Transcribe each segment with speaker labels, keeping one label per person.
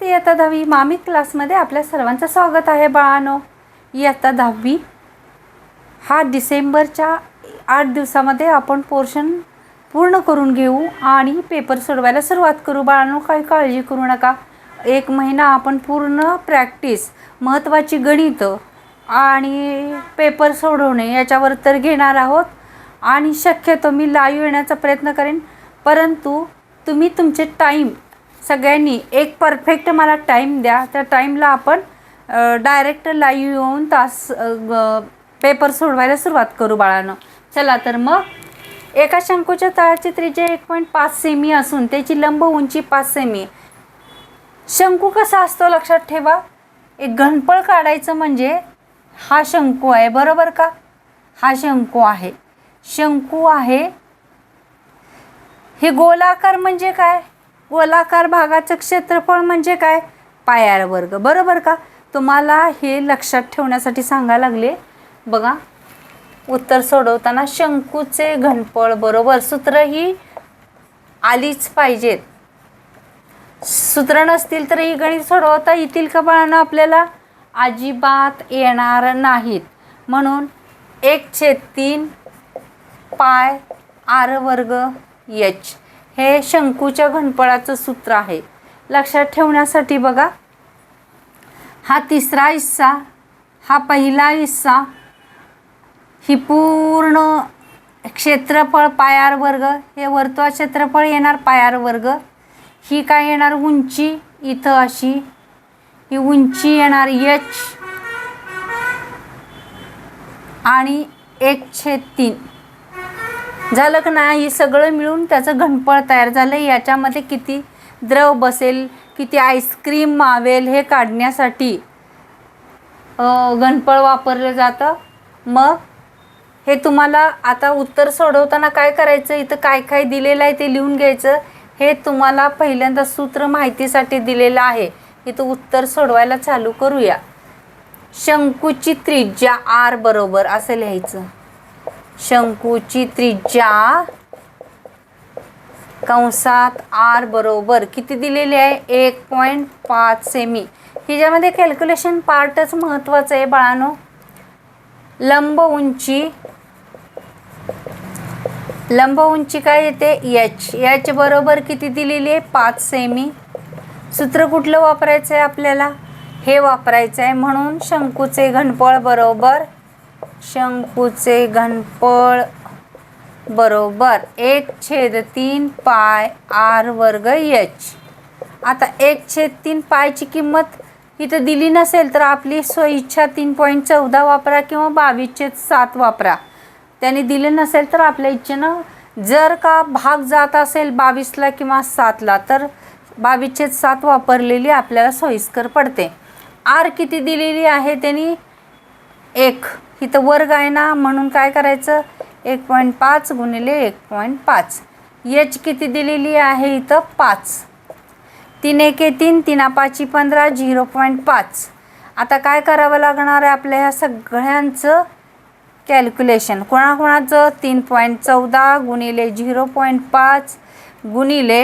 Speaker 1: ते इयत्ता दहावी मामी क्लासमध्ये आपल्या सर्वांचं स्वागत आहे बाळानो. इयत्ता दहावी. हा डिसेंबरच्या आठ दिवसामध्ये आपण पोर्शन पूर्ण करून घेऊ आणि पेपर सोडवायला सुरुवात करू. बाळानो काही काळजी करू नका. एक महिना आपण पूर्ण प्रॅक्टिस महत्त्वाची गणितं आणि पेपर सोडवणे याच्यावर तर घेणार आहोत. आणि शक्यतो मी लाईव्ह येण्याचा प्रयत्न करेन परंतु तुम्ही तुमचे टाईम सगळ्यांनी एक परफेक्ट मला टाईम द्या. त्या टाईमला आपण डायरेक्ट लाईव्ह येऊन तास पेपर सोडवायला सुरुवात करू बाळानं. चला तर मग एका शंकूच्या तळाची त्रिज्या एक पॉईंट पाच सेमी असून त्याची लंब उंची पाच सेमी शंकू कसा असतो लक्षात ठेवा. एक घनपळ काढायचं म्हणजे हा शंकू आहे बरोबर का? हा शंकू आहे. शंकू आहे. हे गोलाकार म्हणजे काय? गोलाकार भागाचं क्षेत्रफळ म्हणजे काय? पायार वर्ग. बरोबर का? तुम्हाला हे लक्षात ठेवण्यासाठी सांगायला लागले. बघा. उत्तर सोडवताना शंकूचे घनफळ बरोबर सूत्र ही आलीच पाहिजेत. सूत्र नसतील तर ही गणित सोडवता येतील का बाळांना आपल्याला? अजिबात येणार नाहीत. म्हणून एक छेद तीन पाय आर वर्ग एच. हे शंकूच्या घनफळाचं सूत्र आहे. लक्षात ठेवण्यासाठी बघा. हा तिसरा हिस्सा हा पहिला हिस्सा ही पूर्ण क्षेत्रफळ पायार वर्ग हे वर्तुळ क्षेत्रफळ येणार पायार वर्ग. ही काय येणार? उंची. इथं अशी. ही उंची येणार यच आणि एक छेद तीन. झालं का नाही सगळं मिळून त्याचं घनफळ तयार झालं याच्यामध्ये किती द्रव बसेल किती आईस्क्रीम मावेल हे काढण्यासाठी घनफळ वापरलं जातं. मग हे तुम्हाला आता उत्तर सोडवताना काय करायचं? इथं काय काय दिलेलं आहे ते लिहून घ्यायचं. हे तुम्हाला पहिल्यांदा सूत्र माहितीसाठी दिलेलं आहे. इथं उत्तर सोडवायला चालू करूया. शंकूची त्रिज्या आर बरोबर असं लिहायचं. शंकूची त्रिज्या. कंसात आर बरोबर किती दिलेली आहे? एक पॉईंट पाच सेमी हिच्यामध्ये कॅल्क्युलेशन पार्टच महत्त्वाचं आहे बाळानो. लंब उंची. लंब उंची काय येते? एच एच बरोबर किती दिलेली आहे? पाच सेमी सूत्र कुठलं वापरायचं आहे आपल्याला? हे वापरायचं आहे म्हणून शंकूचे घनफळ बरोबर शंकूचे घनफळ बरोबर एक छेद तीन पाय आर वर्ग एच. आता एक छेद तीन पायची किंमत इथं दिली नसेल तर आपली स्वइच्छा तीन पॉईंट चौदा वापरा किंवा बावीस छेद सात वापरा. त्याने दिले नसेल तर आपल्या इच्छेनं जर का भाग जात असेल बावीसला किंवा सातला तर बावीस छेद सात वापरलेली आपल्याला सोयीस्कर पडते. आर किती दिलेली आहे? त्यांनी एक. इथं वर्ग आहे ना म्हणून काय करायचं? एक पॉईंट पाच गुणिले एक पॉईंट पाच. एच किती दिलेली आहे इथं? पाच. तीन एके तीन तीना पाची पंधरा झिरो पॉईंट पाच. आता काय करावं लागणार आहे आपल्या ह्या सगळ्यांचं? कॅल्क्युलेशन कोणाकोणाचं? तीन पॉईंट चौदा गुणिले झिरो पॉईंट पाच गुणिले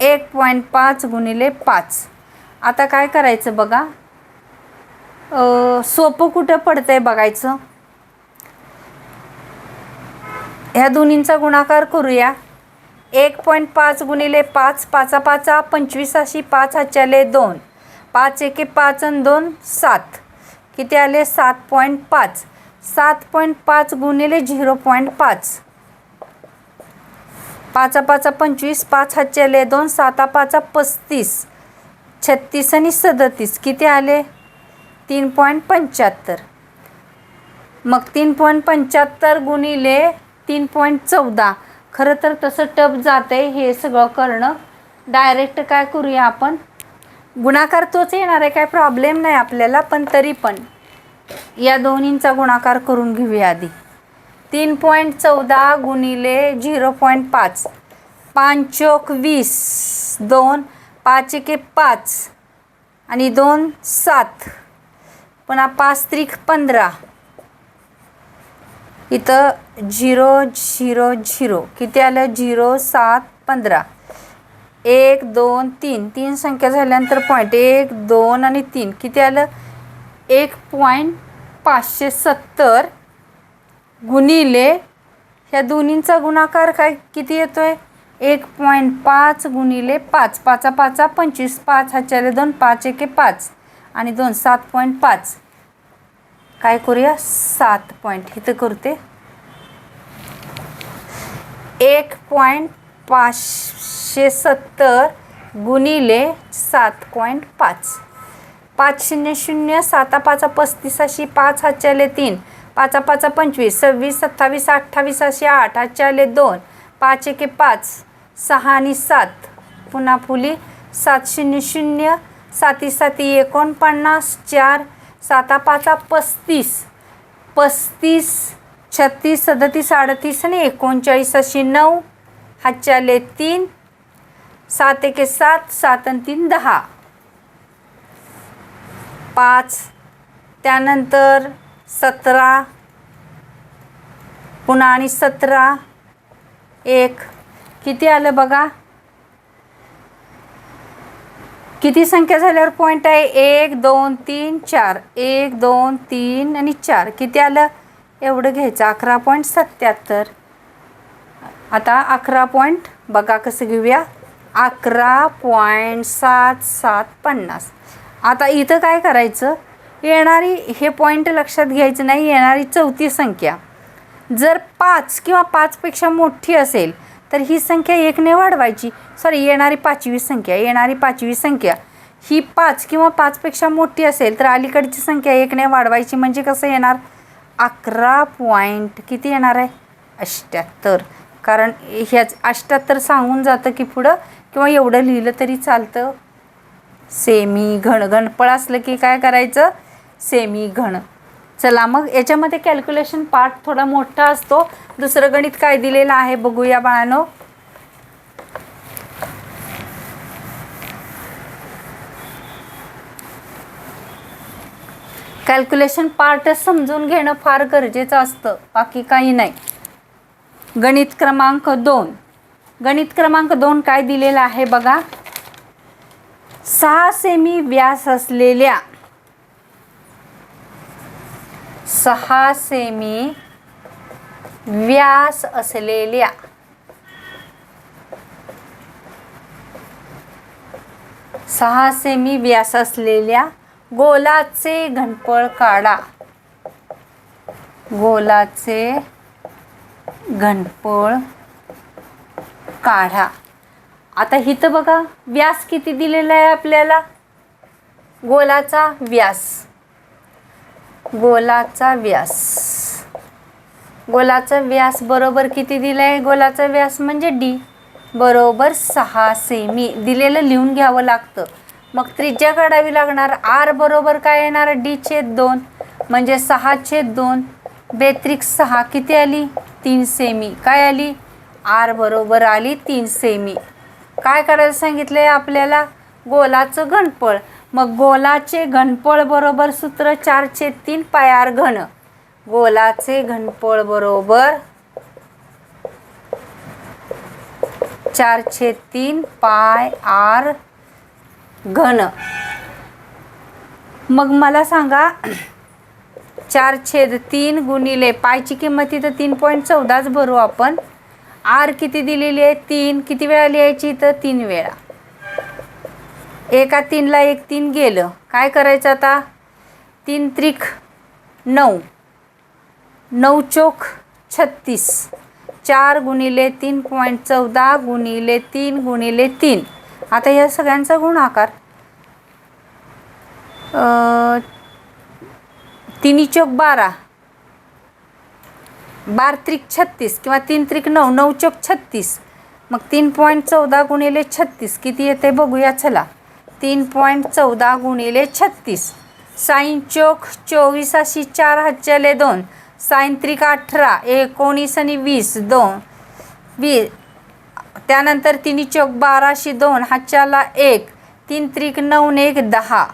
Speaker 1: एक पॉईंट पाच गुणिले पाच. आता काय करायचं बघा? सोपं कुठं पडतं आहे बघायचं? ह्या दोन्हींचा गुणाकार करूया. एक पॉईंट पाच गुणिले पाच पाचा पाचा पंचवीस अशी पाच हाच्याले दोन. पाच एके पाच आणि दोन सात. किती आले? सात पॉईंट पाच. सात पॉईंट पाच गुणिले झिरो पॉईंट पाच. पाचा पाचा पंचवीस पाच हाच्याले दोन साता पाचा पस्तीस. छत्तीस आणि सदतीस. किती आले? तीन पॉईंट पंच्याहत्तर. मग तीन पॉईंट पंच्याहत्तर गुणिले तीन पॉईंट चौदा. खरं तर तसं टप जातं आहे हे सगळं करणं. डायरेक्ट काय करूया आपण? गुणाकार तोच येणार आहे काय प्रॉब्लेम नाही आपल्याला पण तरी पण. या दोन्हींचा गुणाकार करून घेऊया आधी. तीन पॉईंट चौदा गुणिले झिरो पॉईंट पाच. पाच चोक वीस. दोन पाच एके पाच. आणि दोन सात. पुन्हा पाच त्रिक पंधरा. इथं झिरो झिरो झिरो. किती आलं? झिरो सात पंधरा. एक दोन तीन. तीन संख्या झाल्यानंतर पॉईंट एक दोन आणि तीन. किती आलं? एक पॉईंट पाचशे सत्तर गुणिले ह्या दोन्हींचा गुणाकार काय? किती येतो आहे एक पॉईंट पाच गुणिले पाच. पाचा पाचा पंचवीस. पाच. ह्याच्याले दोन. पाच एके पाच. आणि दोन सात पॉईंट पाच. काय करूया? सात पॉईंट. इथं करते. एक पॉईंट पाचशे सत्तर गुणिले सात पॉईंट पाच. पाच शून्य शून्य साता पाचा पस्तीस अशी पाच हातच्याले तीन. पाचा पाचा पंचवीस सव्वीस सत्तावीस अठ्ठावीस अशी आठ हातच्याले दोन. पाच एके पाच सहा आणि सात. पुन्हा फुली. सात शून्य शून्य साती साती एकोणपन्नास चार साता पाचा पस्तीस पस्तीस छत्तीस सदतीस अडतीस आणि एकोणचाळीस अशी नऊ हातच्याले तीन सात एके सात सात आणि तीन दहा. पाच त्यानंतर सतरा पुन्हा आणि सतरा एक. किती आलं बघा? किती संख्या झाल्यावर पॉईंट आहे? एक दोन तीन चार. एक दोन तीन आणि चार. किती आलं? एवढं घ्यायचं. अकरा पॉईंट सत्याहत्तर. आता अकरा पॉईंट बघा कसं घेऊया. अकरा पॉईंट सात सात पन्नास. आता इथं काय करायचं? येणारी हे पॉईंट लक्षात घ्यायचं नाही. येणारी चौथी संख्या. जर पाच किंवा पाचपेक्षा मोठी असेल तर ही संख्या एकने वाढवायची. सॉरी येणारी पाचवी संख्या येणारी पाचवी संख्या. ही पाच किंवा पाचपेक्षा मोठी असेल तर अलीकडची संख्या एकने वाढवायची म्हणजे कसं येणार? अकरा पॉईंट किती येणार आहे? अष्ट्याहत्तर. कारण ह्याच अष्ट्याहत्तर सांगून जातं की पुढं किंवा एवढं लिहिलं तरी चालतं. सेमी घण घणपळ असलं की काय करायचं? सेमी घण चला मग याच्यामध्ये कॅल्क्युलेशन पार्ट थोडा मोठा असतो. दुसरं गणित काय दिलेलं आहे बघूया बाळानो. कॅल्क्युलेशन पार्ट समजून घेणं फार गरजेचं असतं बाकी काही नाही. गणित क्रमांक दोन. गणित क्रमांक दोन काय दिलेलं आहे बघा. सहा सेमी व्यास असलेल्या सहा सेमी व्यास असलेल्या सहा सेमी व्यास असलेल्या गोलाचे घनफळ काढा. गोलाचे घनफळ काढा. आता इथं बघा व्यास किती दिलेला आहे आपल्याला? गोलाचा व्यास. गोलाचा व्यास. गोलाचा व्यास बरोबर किती दिला आहे गोलाचा व्यास म्हणजे डी. बरोबर सहा सेमी. दिलेलं लिहून घ्यावं लागतं. मग त्रिज्या काढावी लागणार. आर बरोबर काय येणार? डी छेद दोन. म्हणजे सहा छेद दोन. बेत्रिक सहा किती आली? तीन सेमी. काय आली? आर बरोबर आली तीन सेमी. काय करायला सांगितलं आहे आपल्याला? गोलाचं घनफळ. मग गोलाचे घनफळ बरोबर सूत्र चार छेद तीन पाय आर घन. गोलाचे घनफळ बरोबर चार छेद तीन पाय आर घन. मग मला सांगा चार छेद तीन गुणिले पायची किंमत इथं तीन पॉईंट चौदाच भरू आपण. आर किती दिलेली आहे? तीन. किती वेळा लिहायची तर तीन वेळा. एका तीनला एक तीन गेलं. काय करायचं आता? तीन त्रिक नऊ. नऊ चोक छत्तीस. चार गुणिले तीन पॉईंट चौदा गुणिले तीन गुणिले तीन. आता या सगळ्यांचा गुणाकार तिन्ही चोक बारा. बार त्रिक छत्तीस किंवा तीन त्रिक नऊ. नऊ चोक छत्तीस. मग तीन पॉईंट चौदा गुणिले छत्तीस किती येते बघूया चला. तीन पॉईंट चौदा गुणिले छत्तीस. साईन चोक चोवीस अशी चार हातच्याले दोन. साईन त्रिक अठरा एकोणीस आणि वीस दोन. वी त्यानंतर तिन्ही चोक बाराशे दोन हातच्याला एक. तीन त्रिक नऊ एक दहा.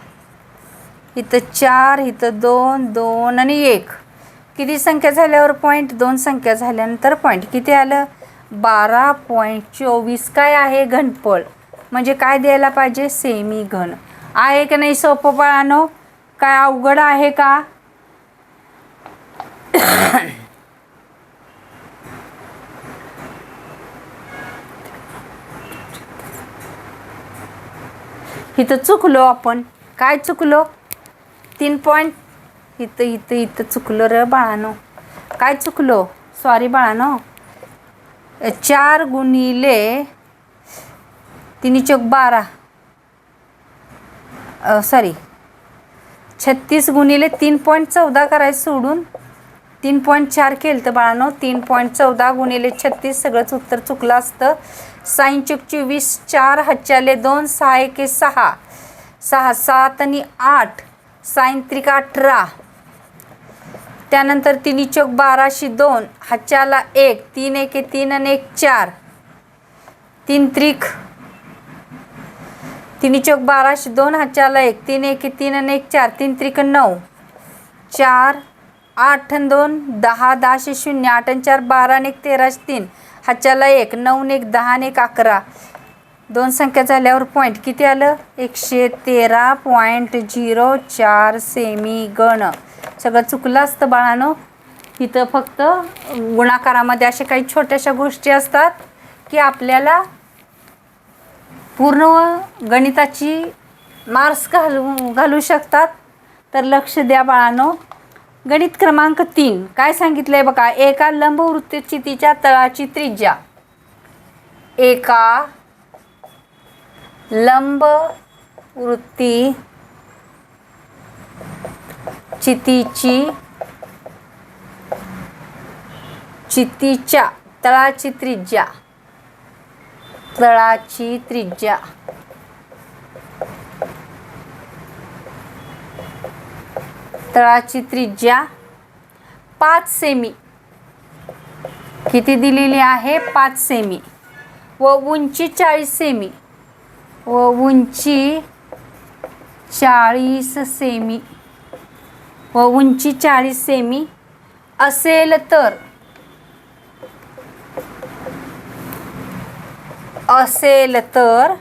Speaker 1: इथं चार इथं दोन दोन आणि एक. किती संख्या झाल्यावर पॉईंट दोन संख्या झाल्यानंतर पॉईंट किती आलं? बारा पॉईंट चोवीस. काय आहे घनफळ? म्हणजे काय द्यायला पाहिजे? सेमी घन. आहे का नाही सोपं बाळानो? काय अवघड आहे का? इथं चुकलो आपण. काय चुकलो? तीन पॉईंट इथं इथं इथं चुकलो र बाळानो. काय चुकलो? सॉरी बाळानो. चार गुणिले तिन्ही चौक बारा. सॉरी छत्तीस गुणिले तीन पॉईंट चौदा करायचं सोडून तीन पॉईंट चार केलं तर बाळानो. तीन पॉईंट चौदा गुणिले छत्तीस सगळंच उत्तर चुकलं असतं. साईन चूक चोवीस चार हच्च्याले दोन सहा एके सहा. सहा सात आणि आठ. साईन त्रिक अठरा. त्यानंतर तिन्ही चौक बाराशे दोन हच्च्याला एक तीन एके तीन आणि एक चार. तीन त्रिक तिन्ही चौक बाराशे दोन हच्च्याला एक तीन एक तीन आणि एक चार तीन त्रिक नऊ. चार आठ दोन दहा दहाशे शून्य आठ आणि चार बारा आणि एक तेराशे तीन. हच्च्याला एक नऊ एक दहा आणि एक अकरा. दोन संख्या झाल्यावर पॉईंट किती आलं? एकशे तेरा पॉईंट झिरो चार सेमी गण सगळं चुकलं असतं बाळानो. इथं फक्त गुणाकारामध्ये अशा काही छोट्याशा गोष्टी असतात की आपल्याला पूर्ण गणिताची मार्क्स घालू घालू शकतात. तर लक्ष द्या बाळानो. गणित क्रमांक तीन. काय सांगितलं आहे बघा? एका लंबवृत्तचितीच्या तळाची त्रिज्या. एका लंब वृत्ती चितीची चितीच्या तळाची त्रिज्या. तळाची त्रिज्या. तळाची त्रिज्या पाच सेमी. किती दिलेली आहे? पाच सेमी. व उंची चाळीस सेमी. व उंची चाळीस सेमी. व उंची चाळीस सेमी असेल तर असेल तर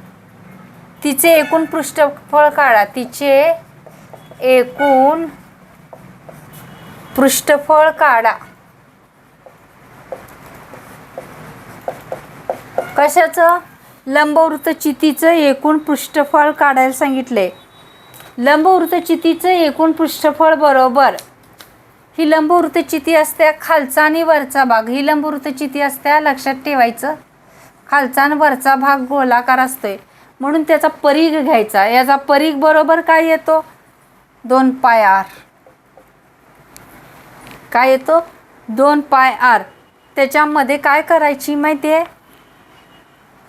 Speaker 1: तिचे एकूण पृष्ठफळ काढा. तिचे एकूण पृष्ठफळ काढा. कशाचं? लंबवृत्त चितीचं एकूण पृष्ठफळ काढायला सांगितले. लंबवृत्त चितीचं एकूण पृष्ठफळ बरोबर. ही लंबवृत्त चिती असते खालचा आणि वरचा भाग. ही लंबवृत्त चिती असते लक्षात ठेवायचं. खालचा आणि वरचा भाग गोलाकार असतोय. म्हणून त्याचा परीघ घ्यायचा. याचा परीघ बरोबर काय येतो? दोन पाय आर. काय येतो? दोन पाय आर. त्याच्यामध्ये काय करायची माहिती आहे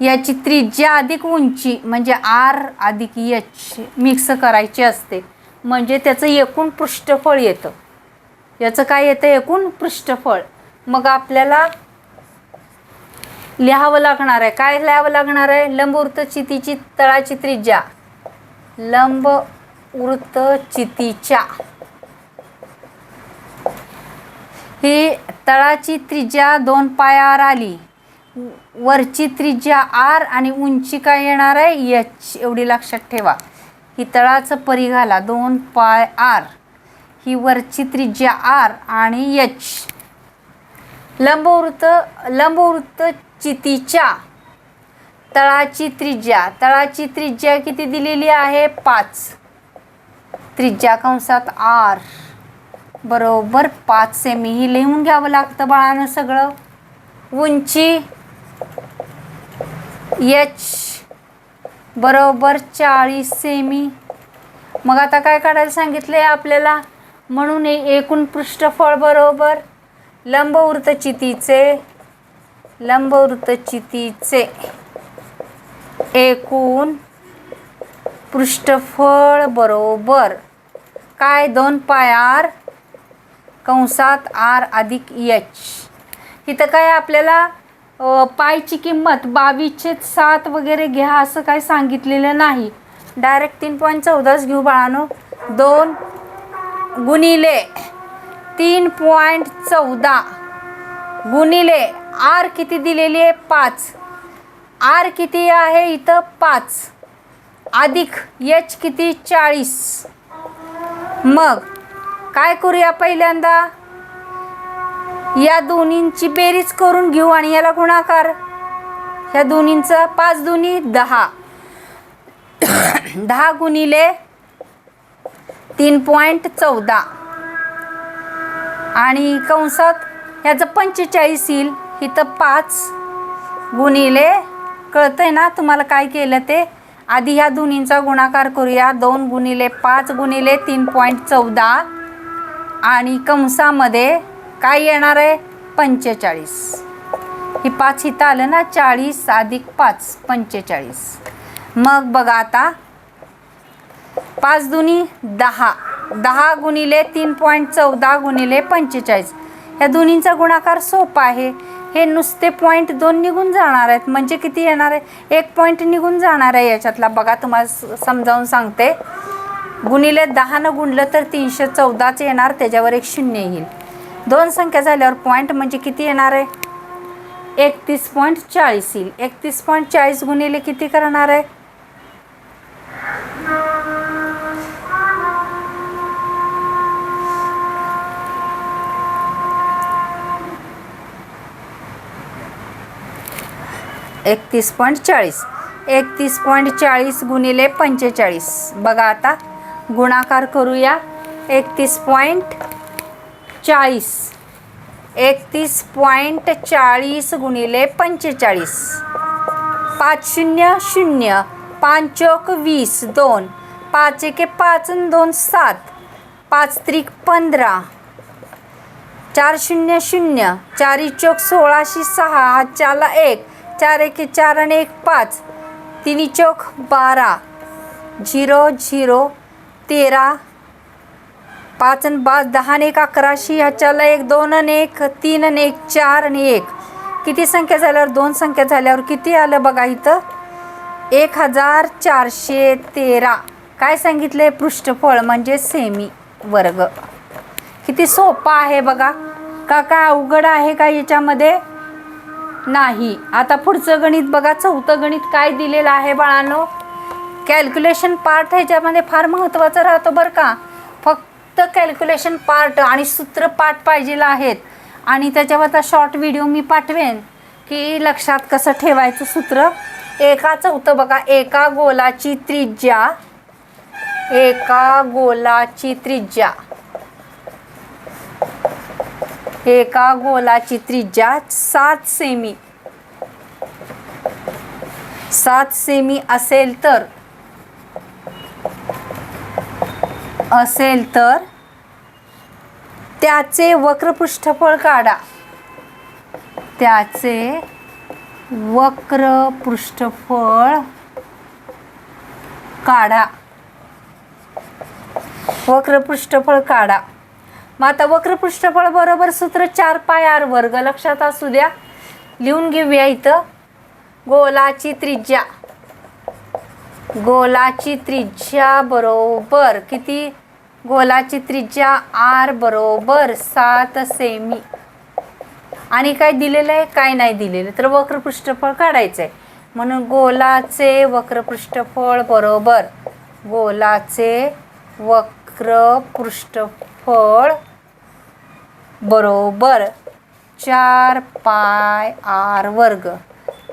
Speaker 1: याची त्रिज्या अधिक उंची म्हणजे आर अधिक यच मिक्स करायची असते. म्हणजे त्याचं एकूण पृष्ठफळ येतं. याचं काय येतं? एकूण पृष्ठफळ. मग आपल्याला लिहावं लागणार आहे. काय लिहावं लागणार आहे? लंबवृत्त चितीची तळाची त्रिज्या. लंब वृत्त चितीच्या ही तळाची त्रिज्या दोन पायावर आली. वरची त्रिज्या आर आणि उंची काय येणार आहे? एच एवढी लक्षात ठेवा. ही तळाचं परिघाला दोन पाय आर. ही वरची त्रिज्या आर आणि एच. लंबवृत्त लंबवृत्त चितीच्या तळाची त्रिज्या. तळाची त्रिज्या किती दिलेली आहे? पाच. त्रिज्या कंसात आर. बरोबर पाच सेमी ही लिहून घ्यावं लागतं बाळानं सगळं. उंची एच. बरोबर चाळीस सेमी मग आता काय काढायला सांगितलं आहे आपल्याला? म्हणून एकूण पृष्ठफळ बरोबर. लंबवृत्त लंबवृत्तचितीचे लंबवृत्त चितीचे एकूण पृष्ठफळ बरोबर काय? दोन पाय आर कंसात आर अधिक एच. इथं काय आपल्याला पायची किंमत बावीसशे सात वगैरे घ्या असं काय सांगितलेलं नाही. डायरेक्ट तीन पॉईंट चौदाच घेऊ बाळानो. दोन गुणिले तीन पॉईंट चौदा गुणिले आर किती दिलेली आहे? पाच. आर किती आहे इथं? पाच. अधिक एच किती? चाळीस. मग काय करूया पहिल्यांदा? या दोन्हींची बेरीज करून घेऊ आणि याला गुणाकार. ह्या दोन्हींचा पाच दोन्ही दहा. दहा गुणिले तीन पॉईंट चौदा. आणि कंसात ह्याचं पंचेचाळीस येईल. इथं पाच गुणिले कळतंय ना तुम्हाला काय केलं ते? आधी ह्या दोन्हींचा गुणाकार करूया. दोन गुणिले पाच गुणिले तीन पॉईंट चौदा. आणि कंसामध्ये काय येणार आहे? पंचेचाळीस. ही पाच इथं आलं ना चाळीस अधिक पाच पंचेचाळीस. मग बघा आता. पाच दुनी दहा. दहा गुणिले तीन पॉईंट चौदा गुणिले पंचेचाळीस. ह्या दोन्हींचा गुणाकार सोपा आहे. हे नुसते पॉईंट दोन निघून जाणार आहेत. म्हणजे किती येणार आहे? एक पॉईंट निघून जाणार आहे याच्यातला. बघा तुम्हाला स- समजावून सांगते. गुणिले दहानं गुणलं तर तीनशे चौदाच येणार. त्याच्यावर एक शून्य येईल. दोन संख्या झाल्यावर पॉईंट म्हणजे किती येणार आहे? एकतीस पॉईंट चाळीस येईल. एकतीस पॉईंट चाळीस गुणिले किती करणार आहे? एकतीस पॉईंट चाळीस. एकतीस पॉईंट चाळीस गुणिले पंचेचाळीस. बघा आता गुणाकार करूया. एकतीस पॉईंट चाळीस. एकतीस पॉईंट चाळीस गुणिले पंचेचाळीस. पाच शून्य शून्य. पाच वीस दोन. पाच एके पाच दोन सात. पाच त्रिक पंधरा. चार शून्य शून्य. चारी चौक सोळाशे सहा. हातच्याला एक. चार एके चार आणि एक पाच. तिन्ही चौक बारा. झिरो झिरो तेरा. पाच आणि पाच दहा आणि एक अकराशी ह्याच्याला एक दोन आणि एक तीन आणि एक चार आणि एक. किती संख्या झाल्यावर? दोन संख्या झाल्यावर किती आलं बघा इथं? एक हजार चारशे तेरा. काय सांगितलं आहे पृष्ठफळ म्हणजे सेमी वर्ग. किती सोपा आहे बघा. का काय अवघड आहे का याच्यामध्ये? नाही. आता पुढचं गणित बघा. चौथं गणित काय दिलेलं आहे बाळांनो? कॅल्क्युलेशन पार्ट ह्याच्यामध्ये फार महत्त्वाचं राहतो बरं का. फक्त कॅल्क्युलेशन पार्ट आणि सूत्र पाठ पाहिजेला आहेत. आणि त्याच्यावर आता शॉर्ट व्हिडिओ मी पाठवेन की लक्षात कसं ठेवायचं सूत्र. एका चौथं बघा. एका गोलाची त्रिज्या. एका गोलाची त्रिज्या. एका गोलाची त्रिज्या सात सेमी सात सेमी असेल तर असेल तर त्याचे वक्रपृष्ठफळ काढा. त्याचे वक्र पृष्ठफळ काढा. वक्रपृष्ठफळ काढा. मग आता वक्रपृष्ठफळ बरोबर सूत्र चार पाय आर वर्ग. लक्षात असू द्या. लिहून घेऊया इथं. गोलाची त्रिज्या. गोलाची त्रिज्या बरोबर किती? गोलाची त्रिज्या आर बरोबर सात सेमी. आणि काय दिलेलं आहे? काय नाही दिलेलं तर वक्रपृष्ठफळ काढायचं आहे म्हणून गोलाचे वक्रपृष्ठफळ बरोबर. गोलाचे वक्रपृष्ठफळ बरोबर. चार पाय आर वर्ग.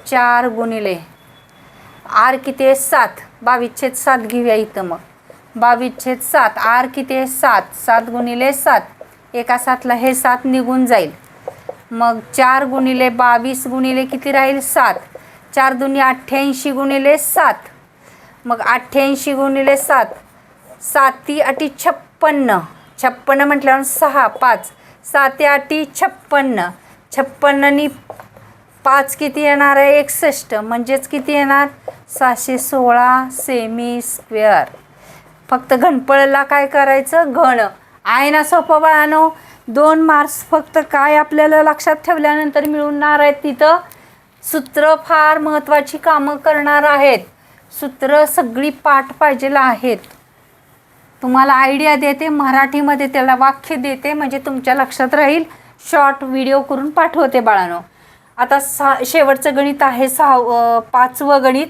Speaker 1: चार गुणिले. आर किती आहे? सात. बावीस छेद सात घेऊया इथं मग. बावीस छेद सात. आर किती आहे? सात. सात गुणिले सात. एका सातला हे सात निघून जाईल. मग चार गुणिले बावीस गुणिले किती राहील? सात. चार दुनी अठ्ठ्याऐंशी गुणिले सात. मग अठ्ठ्याऐंशी गुणिले सात. साती अटी छप्पन्न. छप्पन्न म्हटल्यावर सहा पाच. सात अटी छप्पन्न. छप्पन्ननी पाच किती येणार आहे? एकसष्ट. म्हणजेच किती येणार? सहाशे सोळा सेमी स्क्वेअर फक्त घनपळला काय करायचं? घण आहे ना सोपं बाळानो? दोन मार्क्स फक्त काय आपल्याला लक्षात ठेवल्यानंतर मिळणार आहेत तिथं? सूत्र फार महत्त्वाची कामं करणार आहेत. सूत्र सगळी पाठ पाहिजेला आहेत. तुम्हाला आयडिया देते मराठीमध्ये त्याला वाक्य देते म्हणजे तुमच्या लक्षात राहील. शॉर्ट व्हिडिओ करून पाठवते बाळानो. आता सा शेवटचं गणित आहे सहा पाचवं गणित.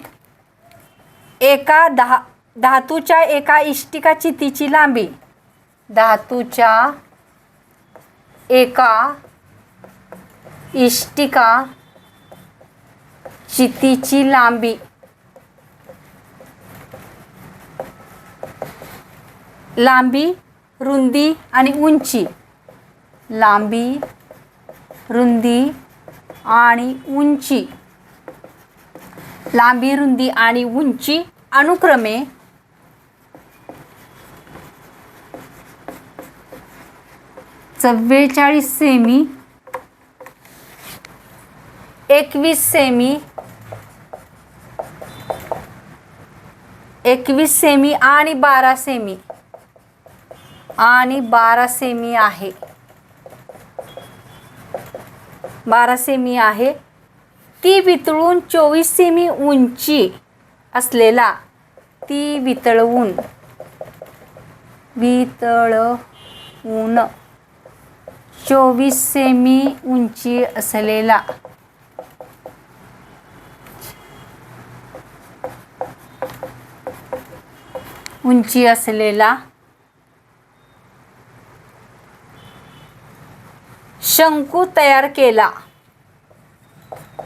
Speaker 1: एका दहा धातूच्या एका इष्टिका चितीची लांबी. धातूच्या एका इष्टिका चितीची लांबी. लांबी रुंदी आणि उंची. लांबी रुंदी आणि उंची. लांबी रुंदी आणि उंची अनुक्रमे चव्वेचाळीस सेमी एकवीस सेमी एकवीस सेमी आणि बारा सेमी. आणि बारा सेमी आहे. बारा सेमी आहे. ती वितळून चोवीस सेमी उंची असलेला ती वितळवून वितळवून चोवीस सेमी उंची असलेला उंची असलेला शंकू तयार केला.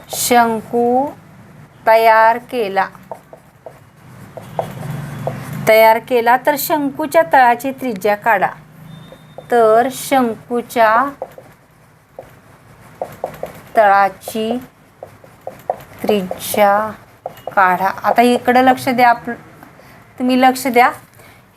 Speaker 1: शंकू तयार केला. तयार केला तर शंकूच्या तळाची त्रिज्या काढा. तर शंकूच्या तळाची त्रिज्या काढा. आता इकडं लक्ष द्या आप तुम्ही लक्ष द्या.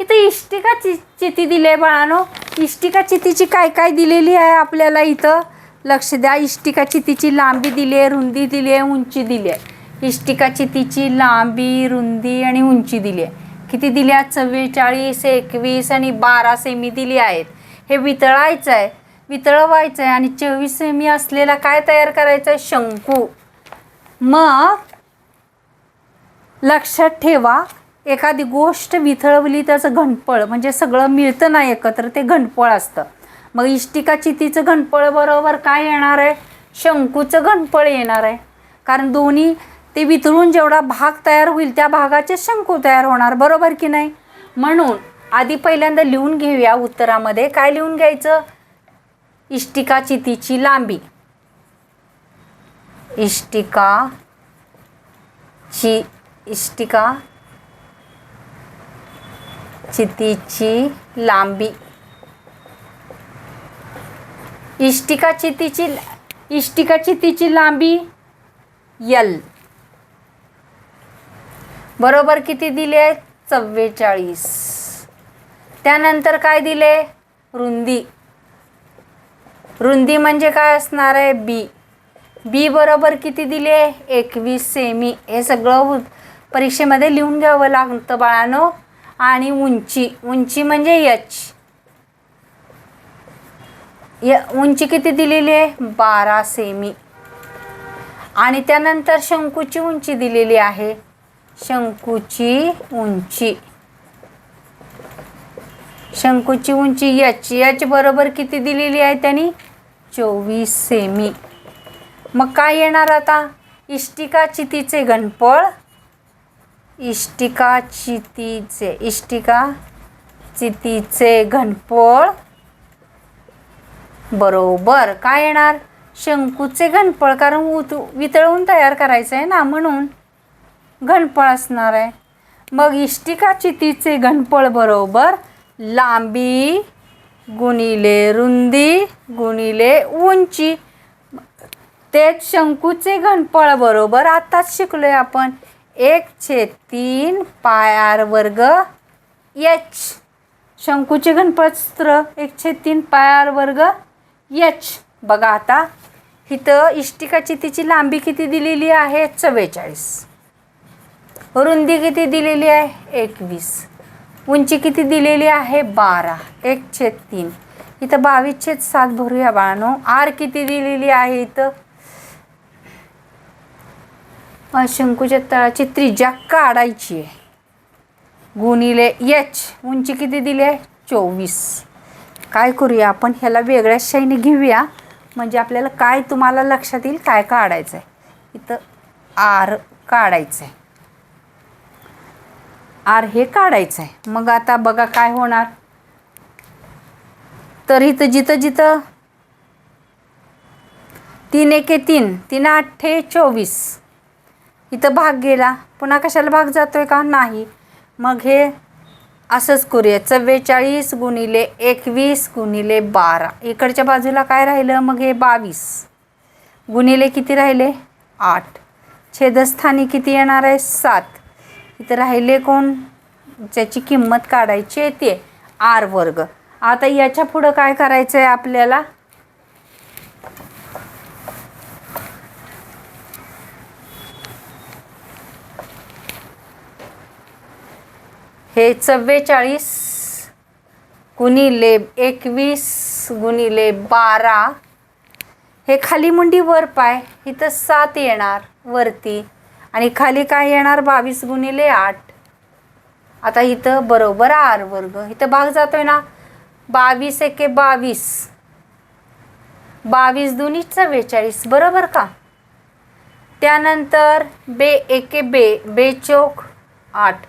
Speaker 1: इथं इष्टिका चि चिती दिली आहे बाळानो. इष्टिका चितीची काय काय दिलेली आहे आपल्याला इथं? लक्ष द्या. इष्टिका चितीची लांबी दिली आहे रुंदी दिली आहे उंची दिली आहे इष्टिका चितीची लांबी रुंदी आणि उंची दिली आहे किती दिली आहे? चव्वेचाळीस एकवीस आणि बारा सेमी दिली आहेत. हे वितळायचं आहे वितळवायचं आहे आणि चोवीस सेमी असलेला काय तयार करायचं आहे शंकू. मग लक्षात ठेवा. एखादी गोष्ट विथळवली त्याचं घनपळ म्हणजे सगळं मिळतं ना एकत्र ते घनपळ असतं. मग इष्टिका चितीचं घनपळ बरोबर काय येणार आहे? शंकूचं घनपळ येणार आहे. कारण दोन्ही ते वितळून जेवढा भाग तयार होईल त्या भागाचे शंकू तयार होणार बरोबर की नाही? म्हणून आधी पहिल्यांदा लिहून घेऊया उत्तरामध्ये. काय लिहून घ्यायचं? इष्टिका चितीची लांबी. इष्टिका ची इष्टिका चितीची लांबी. इष्टिका चितीची इष्टिका चितीची लांबी यल. बरोबर किती दिले? चव्वेचाळीस. त्यानंतर काय दिले? रुंदी. रुंदी म्हणजे काय असणार आहे? बी. बी बरोबर किती दिले? एकवीस सेमी. हे सगळं परीक्षेमध्ये लिहून घ्यावं लागतं बाळानो. आणि उंची. उंची म्हणजे यच. य उंची किती दिलेली आहे? बारा सेमी. आणि त्यानंतर शंकूची उंची दिलेली आहे. शंकूची उंची. शंकूची उंची यच. यच बरोबर किती दिलेली आहे त्यांनी? चोवीस सेमी. मग काय येणार आता? इष्टिका चितीचे गणपळ इष्टिका चितीचे इष्टिका चितीचे घनफळ. बरोबर काय येणार? शंकूचे घनफळ कारण उत वितळवून तयार करायचं आहे ना म्हणून. घनफळ असणार आहे. मग इष्टिका चितीचे घनफळ बरोबर लांबी गुणिले रुंदी गुणिले उंची. तेच शंकूचे घनफळ बरोबर आत्ताच शिकलोय आपण. एक छेद तीन पाय आर वर्ग एच. शंकूचे घनपत्र एक छेद तीन पाय आर वर्ग एच. बघा आता इथं इष्टिकाची तिची लांबी किती दिलेली आहे? चव्वेचाळीस. रुंदी किती दिलेली आहे? एकवीस. उंची किती दिलेली आहे? बारा. एक छेद तीन. इथं बावीस छेद सात भरूया बाळानो. आर किती दिलेली आहे इथं? शंकूच्या तळाची त्रिज्या काढायची आहे. गुणिले एच उंची किती दिली आहे? चोवीस. काय करूया आपण? ह्याला वेगळ्या शाईने घेऊया. म्हणजे आपल्याला काय तुम्हाला लक्षात येईल काय काढायचं आहे इथं आर काढायचं आहे आर हे काढायचं आहे मग आता बघा काय होणार. तर इथं जिथं जिथं तीन एके तीन तीन आठे चोवीस. इथं भाग गेला. पुन्हा कशाला भाग जातोय का? नाही. मग हे असंच करूया. चव्वेचाळीस गुणिले एकवीस गुणिले बारा. इकडच्या बाजूला काय राहिलं? मग हे बावीस. गुणिले किती राहिले? आठ. छेदस्थानी किती येणार आहे? सात. इथं राहिले कोण? ज्याची किंमत काढायची आहे ते आर वर्ग. आता याच्या पुढं काय करायचं आहे आपल्याला? हे चव्वेचाळीस गुणिले एकवीस गुणिले बारा. हे खाली मुंडी वर पाय इथं सात येणार वरती. आणि खाली काय येणार? बावीस गुणिले आठ. आता इथं बरोबर आर वर्ग. इथं भाग जातोय ना? बावीस एके बावीस. बावीस दुनी चव्वेचाळीस. बरोबर का? त्यानंतर बे एके बे बे चौक आठ.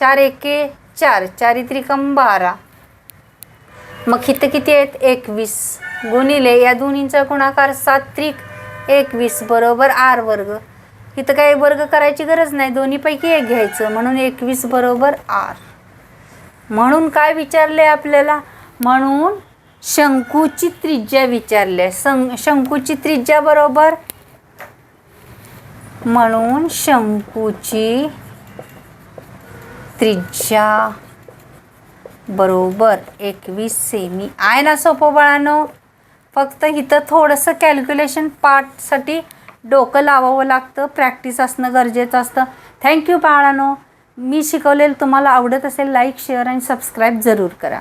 Speaker 1: चार एके चार चारी त्रिकम बारा मग इथं किती आहेत? एकवीस. गुणिले या दोन्हींचा गुणाकार सात त्रिक एकवीस बरोबर आर वर्ग. इथं काही वर्ग करायची गरज नाही दोन्हीपैकी एक घ्यायचं म्हणून एकवीस बरोबर आर. म्हणून काय विचारले आपल्याला? म्हणून शंकूची त्रिज्या विचारले सं शंकूची त्रिज्या बरोबर? म्हणून शंकूची त्रिज्या. बरोबर. एकवीस सेमी आहे ना सोपं बाळानो? फक्त इथं थोडंसं कॅल्क्युलेशन पार्टसाठी डोकं लावावं लागतं. प्रॅक्टिस असणं गरजेचं असतं. थँक्यू बाळानो. मी शिकवलेलं तुम्हाला आवडत असेल लाईक शेअर आणि सबस्क्राईब जरूर करा.